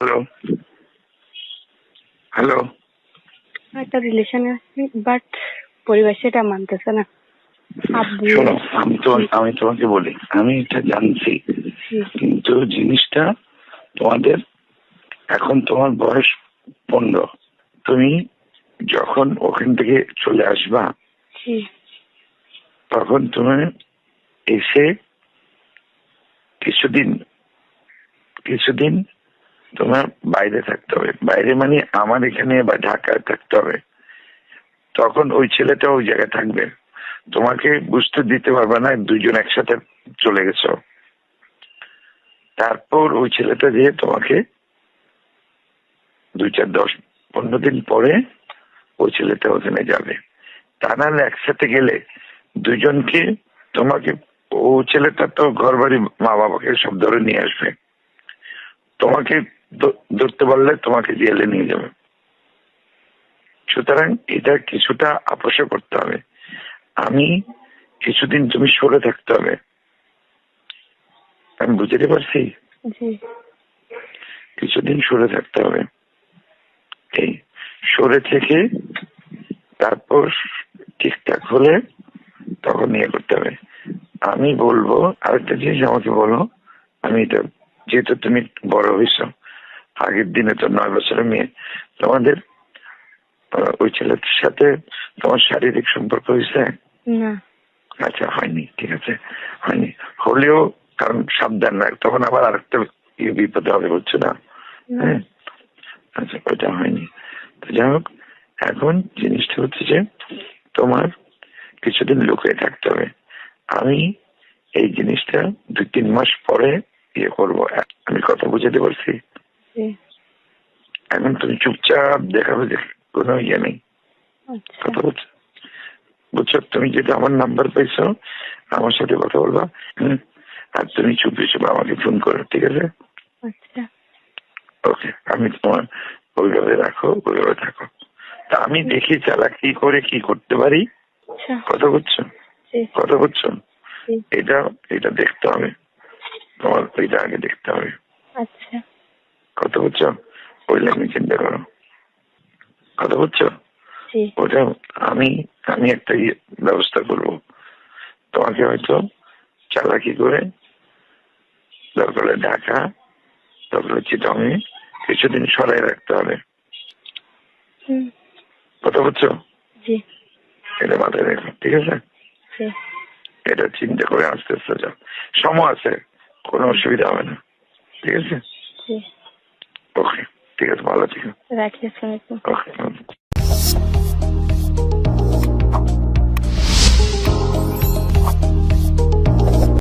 Hello hello একটা রিলেশনে আছি বাট পরিবার সেটা মানতেছে না। শোনো আমি তো আমি তোমাকে বলি আমি এটা জানছি কিন্তু জিনিসটা তোমাদের এখন তোমার বয়স পনেরো। তুমি যখন ওখান থেকে চলে আসবা তখন তুমি এসে কিছুদিন কিছুদিন তোমার বাইরে থাকতে হবে। বাইরে মানে আমার এখানে বা ঢাকায় থাকতে হবে। তখন ওই ছেলেটা ওই জায়গায় থাকবে। তোমাকে বুঝতে দিতে পারবে না দুজন একসাথে চলে গেছো। তারপর ওই ছেলেটা যে তোমাকে দুই চার দশ পনেরো দিন পরে ওই ছেলেটা ওখানে যাবে। তা নাহলে একসাথে গেলে দুজনকে তোমাকে ও ছেলেটা তো ঘর বাড়ি মা বাবাকে সব ধরে নিয়ে আসবে। তোমাকে ধরতে পারলে তোমাকে জেলে নিয়ে যাবে। সুতরাং এটা কিছুটা আপোষ করতে হবে। আমি কিছুদিন তুমি সরে থাকতে হবে। আমি বুঝতে পারছি? কিছুদিন সরে থাকতে হবে। এই সরে থেকে তারপর ঠিকঠাক হলে তখন ইয়ে করতে হবে। আমি বলব আরেকটা জিনিস আমাকে বলো আমি এটা যেহেতু তুমি বড় হয়েছ আগের দিনে তো নয় বছরের মেয়ে তোমাদের ওই ছেলের সাথে তোমার শারীরিক সম্পর্ক হয়েছে? আচ্ছা হয়নি ঠিক আছে হয়নি। হলেও কারণ সাবধান না তখন আবার আরেকটা ইয়ে বিপদে হবে না? না, হ্যাঁ? আচ্ছা ওইটা হয়নি। তো যাই হোক এখন জিনিসটা হচ্ছে যে তোমার কিছুদিন লুকিয়ে থাকতে হবে। আমি এই জিনিসটা দুই তিন মাস পরে ইয়ে করব। আমি কথা বুঝাতে পারছি? এখন তুমি চুপচাপ দেখাবে কোনো ইয়ে নেই। আচ্ছা। কথা বলছো? বুঝছ? তুমি যেটা আমার নাম্বার পাইছো আমার সাথে কথা বলবা হুম? আর তুমি চুপে চুপে আমাকে ফোন করো ঠিক আছে? আচ্ছা। ওকে আমি তোমার ওইভাবে রাখো ওইভাবে থাকো। তা আমি দেখি চালাকি করে কি করতে পারি? কথা বুঝছ কথা বুঝছ এটা এটা দেখতে হবে। তোমার ওইটা আগে দেখতে হবে। আচ্ছা। কথা বুঝছ ওই লাইনে চিন্তা করো। কথা বুঝছ ওটা আমি আমি একটা ইয়ে ব্যবস্থা করব। তোমাকে হয়তো চালাকি করে দরকার ঢাকা দরকার হচ্ছে তুমি কিছুদিন সরাই রাখতে হবে। কথা বুঝছ এটা মাথায় রেখে ঠিক আছে? এটা চিন্তা করে আস্তে আস্তে যাও সময় আছে কোনো অসুবিধা হবে না ঠিক আছে? ওকে ঠিক আছে ভালো থেকো। আছে রাখি আসসালামাইকুম ওকে